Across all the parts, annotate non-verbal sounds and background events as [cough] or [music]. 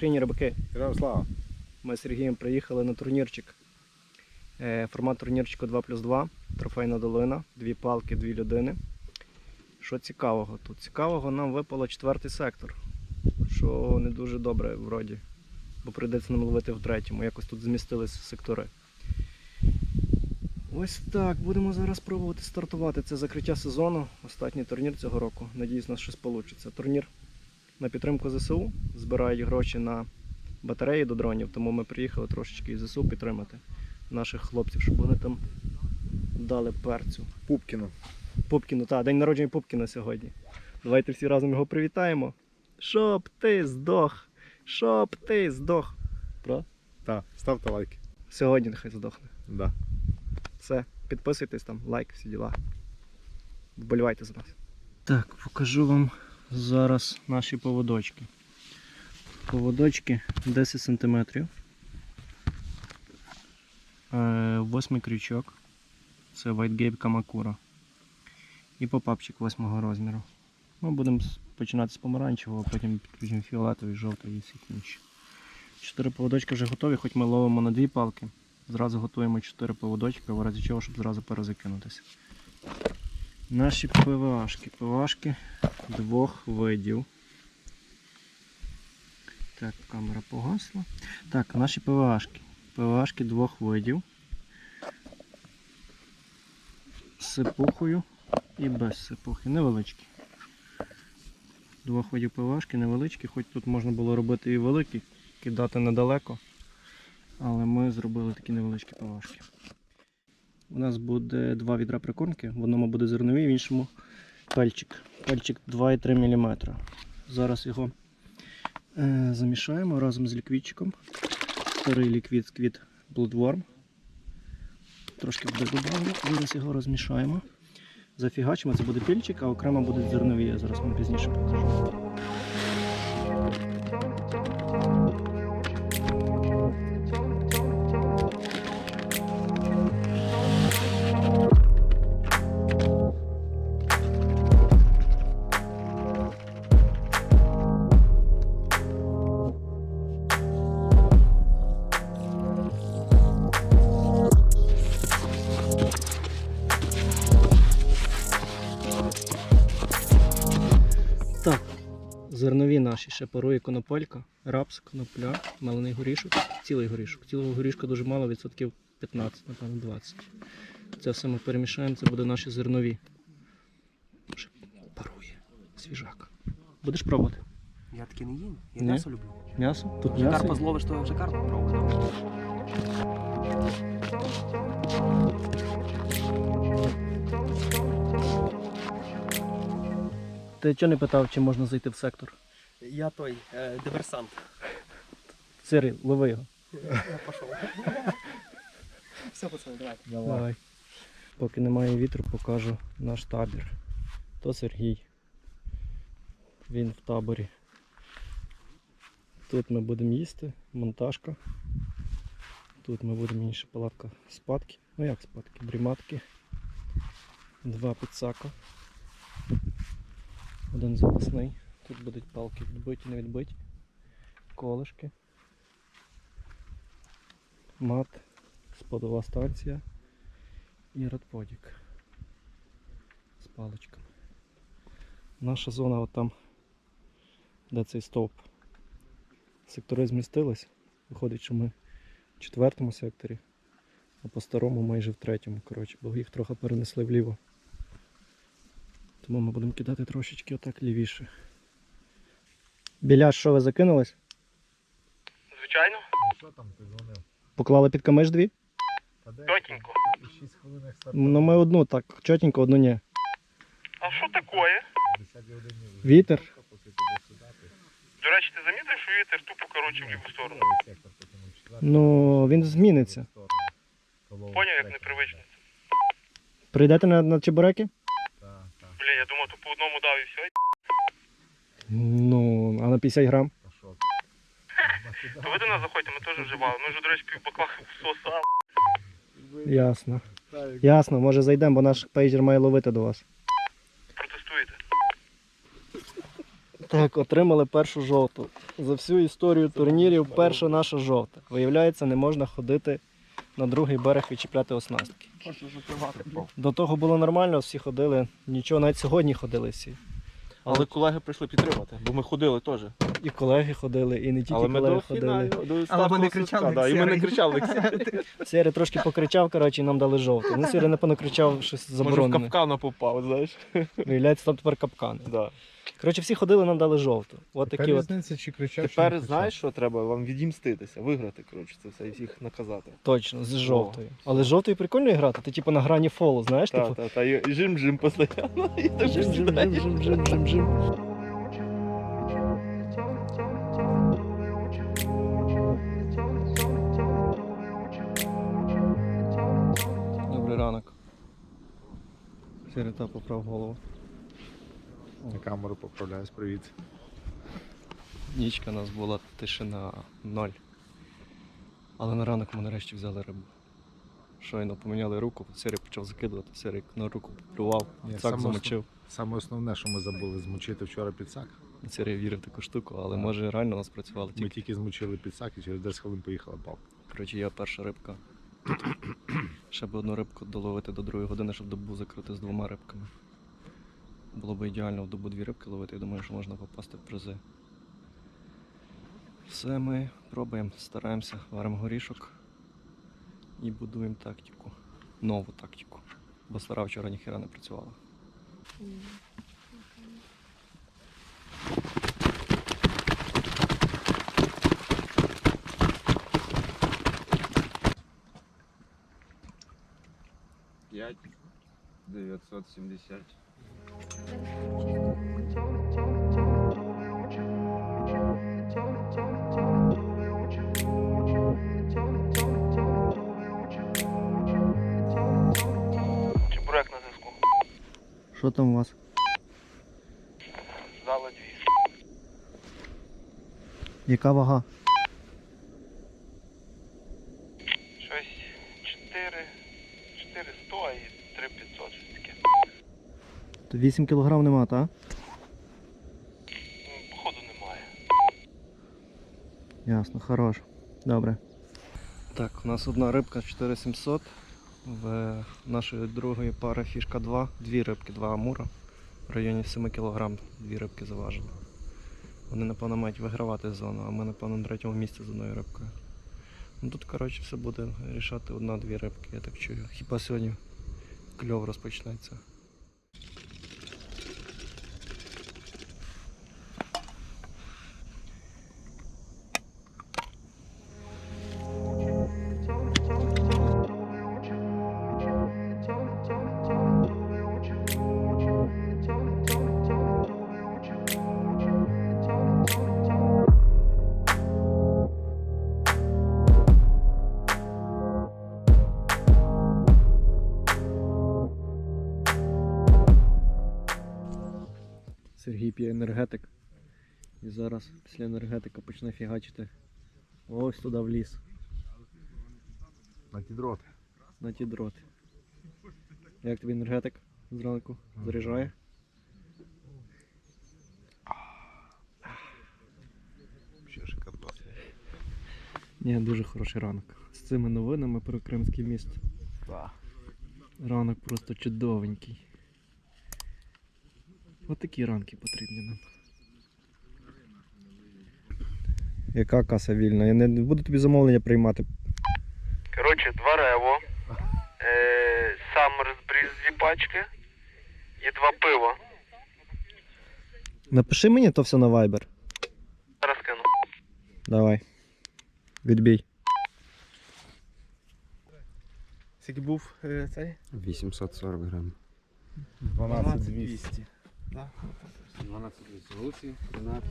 Україні, рибаки! Героям слава! Ми з Сергієм приїхали на турнірчик. Е, Формат турнірчику 2 плюс 2, трофейна долина, дві палки, дві людини. Що цікавого тут? Цікавого нам випало четвертий сектор, що не дуже добре вроді, бо прийдеться нам ловити в третьому. Якось тут змістилися сектори. Ось так, будемо зараз пробувати стартувати. Це закриття сезону, останній турнір цього року. Надіюсь, у нас щось вийде. Турнір на підтримку ЗСУ збирають гроші на батареї до дронів, тому ми приїхали трошечки із ЗСУ підтримати наших хлопців, щоб вони там дали перцю. Пупкіно. Пупкіну, так, день народження Пупкіна сьогодні. Давайте всі разом його привітаємо. Щоб ти здох! Щоб ти здох! Правда? Так, ставте лайки. Сьогодні нехай здохне. Да. Все, підписуйтесь там, лайк, всі діла. Вболівайте за нас. Так, покажу вам зараз наші поводочки. Поводочки 10 см. Восьмий крючок. Це White Gabe Kamakura. І попапчик восьмого розміру. Ми будемо починати з помаранчевого, потім підключимо фіолетовий, жовтий і всі інші. Чотири поводочки вже готові, хоч ми ловимо на дві палки. Зразу готуємо 4 поводочки, в разі чого, щоб зразу перезакинутися. Наші ПВАшки. ПВАшки двох видів. Так, камера погасла. Так, наші ПВАшки. ПВАшки двох видів. Сипухою і без сипухи. Невеличкі. Двох видів ПВАшки, невеличкі, хоч тут можна було робити і великі, кидати недалеко. Але ми зробили такі невеличкі палашки. У нас буде два відра прикормки. В одному буде зерновий, в іншому пельчик. Пельчик 2,3 мм. Зараз його е, замішаємо разом з ліквідчиком. Старий ліквід сквіт Bloodworm. Трошки буде добавлю. Зараз його розмішаємо. Зафігачимо, це буде пільчик, а окремо будуть зернові. Я зараз вам пізніше покажу. Ще парує конополька, рапс, конопля, малений горішок, цілий горішок. Цілого горішка дуже мало, відсотків 15, напевно 20. Це все ми перемішаємо, це буде наші зернові. Ще парує, свіжак. Будеш пробувати? Я таки не їм, я Ні? м'ясо люблю. М'ясо? Тут м'ясо. карпа є? зловиш, то вже карпу пробував. Ти чого не питав, чи можна зайти в сектор? Я той е, диверсант. Сири, лови його. Я пішов. [laughs] Все, пацани, давай. Давай. Поки немає вітру, покажу наш табір. То Сергій. Він в таборі. Тут ми будемо їсти, монтажка. Тут ми будемо інша палатка спадки. Ну як спадки? Бріматки. Два підсака. Один запасний. Тут будуть палки відбиті, не відбиті. Колишки. Мат. Сподова станція і радподік з паличками. Наша зона от там, де цей стовп. Сектори змістились. Виходить, що ми в четвертому секторі, а по старому майже в третьому, коротше, бо їх трохи перенесли вліво. Тому ми будемо кидати трошечки отак лівіше. Біля що ви закинулись? Звичайно, Що там ти дзвонив? Поклали під камиш дві? Чотенько. Ну ми одну так, чотенько, одну ні. А що таке? 10 годині вже. Вітер. До речі, ти замітив, що вітер тупо коротше в ліву сторону. Ну, він зміниться. Поняв, як непривично. Прийдете на, на чебуреки? Так, так. Бля, я думав, то по одному. Ну, а на 50 грам? Ви до нас заходьте, ми теж вживали. Ми вже, до речі, пів баклахи всосали. Ясно. Ясно, може зайдемо, бо наш пейджер має ловити до вас. Протестуєте. Так, отримали першу жовту. за всю історію турнірів перша наша жовта. Виявляється, не можна ходити на другий берег відчіпляти оснастки. До того було нормально, всі ходили, нічого, навіть сьогодні ходили всі. Але колеги прийшли підтримати, бо ми ходили теж. І колеги ходили, і не тільки Але ми колеги до ходили. до Але ми не кричали, свистка, як і ми не кричали. як. Сірий трошки покричав, коротше, і нам дали жовтий. Ну, Сіри не понакричав, щось Може в заборонене. капкана попав, знаєш. Виявляється, там тепер капкани. Да. Коротше, всі ходили, нам дали жовту. От такі от різниця, чи кричав, чи не Тепер кричав? знаєш, що треба? Вам відімститися, виграти, коротше, це все і всіх наказати. точно, з жовтою. Але з жовтою прикольно грати, ти типу на грані фолу, знаєш, Та, типу. та, та, і жим-жим постійно. [laughs] І так Жим, жим, жим, жим, жим, жим, жим. Добрий ранок. Сірий поправ голову. На камеру поправляюсь, привіт. Нічка у нас була тишина ноль. Але на ранок ми нарешті взяли рибу. Щойно поміняли руку, Сірий почав закидувати, Сірий на руку поплював, цак замочив. Саме основне, що ми забули змочити вчора підсак. Сірий вірив в таку штуку, але може реально у нас працювало Ми тільки. тільки змочили підсак і через 10 хвилин поїхала палка. Коротше, я перша рибка. Ще б одну рибку доловити до другої години, щоб добу закрити з двома рибками. Було б ідеально в добу дві рибки ловити, я думаю, що можна попасти в призи. Все ми пробуємо, стараємося, варимо горішок і будуємо тактику. Нову тактику. Бо стара вчора ніхера не працювала. П'ять, 970. Чебурек на зв'язку. Що там у вас? Зала дві. Яка вага? Щось 4, 400 і 3500, щось таке. То 8 кг нема, так? Походу немає. Ясно, хорош. Добре. Так, у нас одна рибка 4700. В нашої другої пари фішка 2. Дві рибки, два амура. В районі 7 кг дві рибки заважили. Вони, напевно, мають вигравати зону, а ми, напевно, на третьому місці з одною рибкою. Ну тут, коротше, все буде рішати одна-дві рибки, я так чую. Хіба сьогодні кльов розпочнеться. Сергій п'є енергетик. І зараз після енергетика почне фігачити ось туди в ліс, На ті дроти. на ті дроти. Як тобі енергетик зранку? Заряджає? Ще шикардос. Ні, дуже хороший ранок. З цими новинами про Кримський міст. Ранок просто чудовенький. От такі ранки потрібні нам. Яка каса вільна? Я не буду тобі замовлення приймати. Коротше, два рево. Е, сам розбріз дві пачки. І два пива. Напиши мені то все на Viber. Зараз кину. Давай. Відбій. Скільки був е, цей? 840 грам. 12 200. 12 резолюцій, 13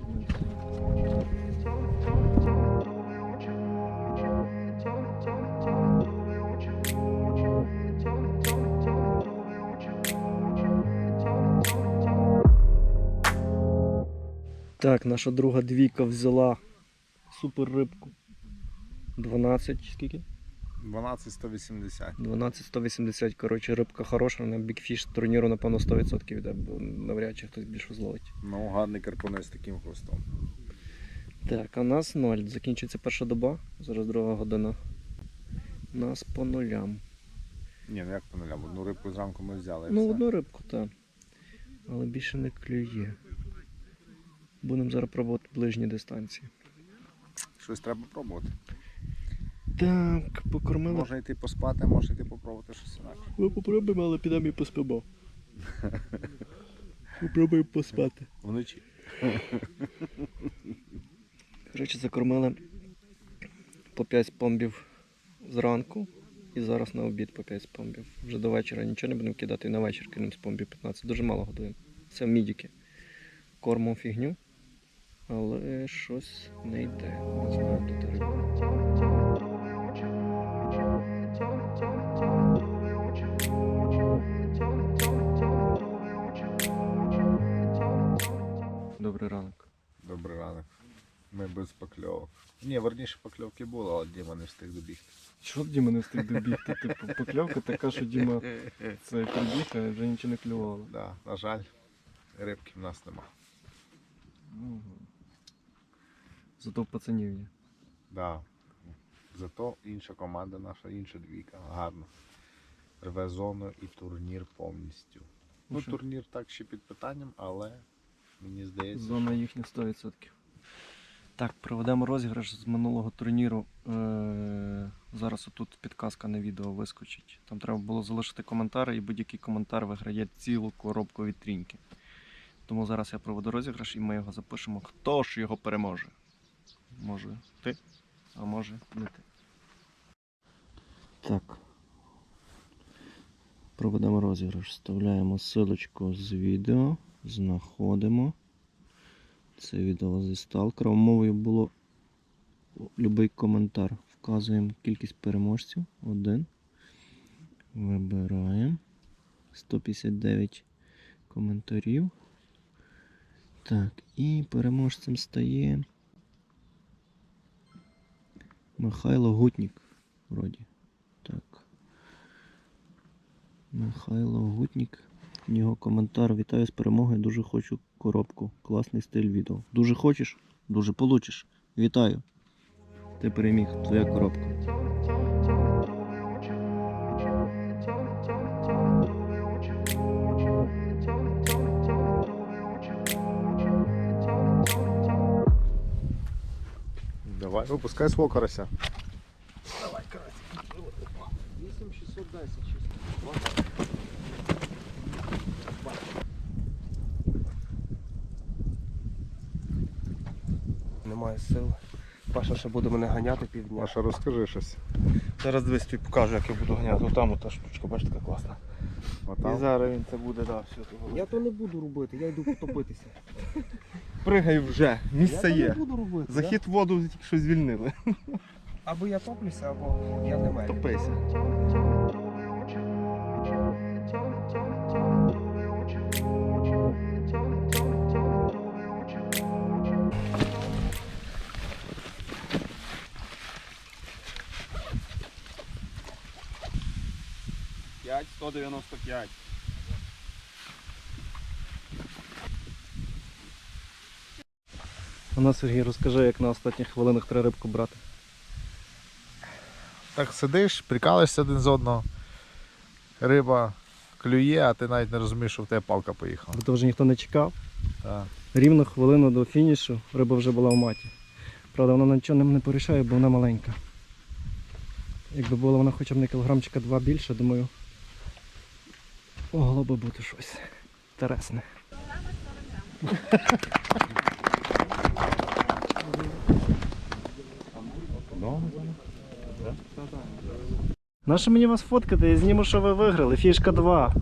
Так, наша друга двійка взяла супер рибку. 12, скільки? 12 180. 12 180, коротше, рибка хороша, на бікфіш турніру, напевно, 100% йде, бо навряд чи хтось більше зловить. Ну, гарний карпонець з таким хвостом. Так, а нас ноль. Закінчується перша доба, зараз друга година. Нас по нулям. Ні, ну як по нулям. Одну рибку зранку ми взяли. і Ну, все. одну рибку, так. Але більше не клює. Будемо зараз пробувати ближні дистанції. Щось треба пробувати. Так, покормили. Можна йти поспати, можна йти попробувати щось інакше. Ми попробуємо, але підемо і поспимо. Попробуємо поспати. Вночі. Коротше, закормили по 5 спомбів зранку і зараз на обід по 5 спомбів. Вже до вечора нічого не будемо кидати і на вечір кинемо спомбів 15. Дуже мало годуємо. Це мідіки. Кормом фігню, але щось не йде. Не Добрий ранок. Добрий ранок. Ми без покльовок. Ні, верніше покльовки було, але Діма не встиг добігти. Що Діма не встиг добігти? Типу, покльовка така, що Діма це прибіг, а вже нічого не клювало. Да, на жаль, рибки в нас нема. Мгм. Зато в пацанів є. Да. Зато інша команда наша, інша двійка. Гарно. Рве зону і турнір повністю. Ну, Що? турнір так ще під питанням, але мені здається, Зона їхня 100%. Так, проведемо розіграш з минулого турніру. Е- зараз отут підказка на відео вискочить. Там треба було залишити коментар, і будь-який коментар виграє цілу коробку від тріньки. Тому зараз я проведу розіграш і ми його запишемо. Хто ж його переможе? Може ти, а може не ти. Так. Проведемо розіграш. Вставляємо силочку з відео, знаходимо. Це відео зі сталкером. Мовою було будь-який коментар. Вказуємо кількість переможців. Один. Вибираємо. 159 коментарів. Так, і переможцем стає Михайло Гутнік. Вроді. Так. Михайло Гутнік. В нього коментар. Вітаю з перемогою. Дуже хочу коробку. Класний стиль відео. Дуже хочеш? Дуже получиш. Вітаю. Ти переміг. Твоя коробка. Давай, випускай свого карася. 8610 Немає сил. Паша ще буде мене ганяти півдня. Маша, розкажи щось. Зараз дивись, тобі покажу, як я буду ганяти. Отам ота штучка, бачиш, така класна. І зараз він це буде, да, все. того. Я то не буду робити, я йду потопитися. Пригай вже, Я місце то не є. буду робити. Захід в воду тільки що звільнили. Або я топлюся, або я не маю. Топися. 195. А ну, Сергій, розкажи, як на останніх хвилинах треба рибку брати. Так сидиш, прикалишся один з одного. Риба клює, а ти навіть не розумієш, що в тебе палка поїхала. Бо то вже ніхто не чекав. Так. Рівно хвилину до фінішу риба вже була в маті. Правда, вона нічого не порішає, бо вона маленька. Якби була вона хоча б на кілограмчика два більше, думаю, могло би бути щось інтересне. Наше мені вас фоткати, я зніму, що ви виграли. Фішка 2.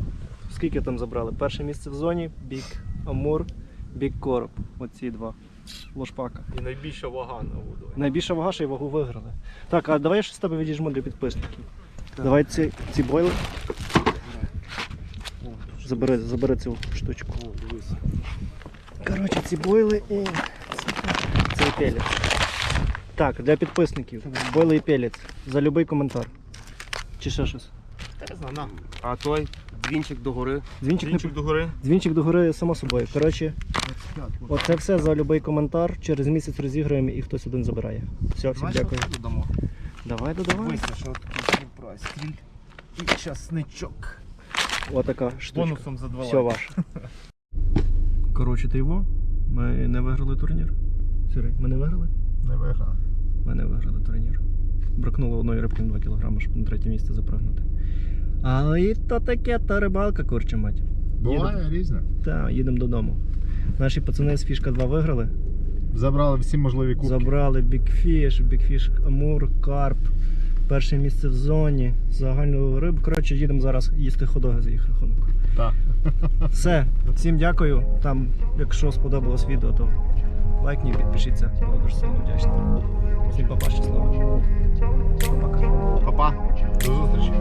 Скільки там забрали? Перше місце в зоні, бік Амур, бік Короб. Оці два. Лошпака. І найбільша вага на воду. Найбільша вага, що й вагу виграли. Так, а давай я щось з тебе відіжму для підписників. Давай ці, ці бойли. Забери, забери цю штучку. Коротше, ці бойли і цей пелець. Так, для підписників. Бойли і пелець. За будь-який коментар. Чи ще щось? А той дзвінчик догори. Дзвінчик, Дзвінчик не... догори. Дзвінчик догори само собою. Коротше. Оце все за будь-який коментар. Через місяць розіграємо і хтось один забирає. Все, всім дякую. додамо. Давай додавай. Дивися, що такий сюрприз. Стріль і часничок. Отака штучка. Бонусом за два Все ваше. [laughs] Коротше, ти його. Ми не виграли турнір. Сірий, ми не виграли? Не виграв. Ми не виграли турнір. Бракнуло одної рибки на 2 кг, щоб на третє місце запригнути. Але і то таке, та рибалка, корче мать. Буває різне. Та, їдемо додому. Наші пацани з фішка 2 виграли. Забрали всі можливі кубки. Забрали бікфіш, бікфіш амур, карп. Перше місце в зоні, загальну рибу. Коротше, їдемо зараз їсти ходоги за їх рахунок. Так. Все, всім дякую. Там, якщо сподобалось відео, то лайкніть, підпишіться. Буду дуже сильно вдячний. Всім папа, щасливо. Пока. Па-па. До зустрічі.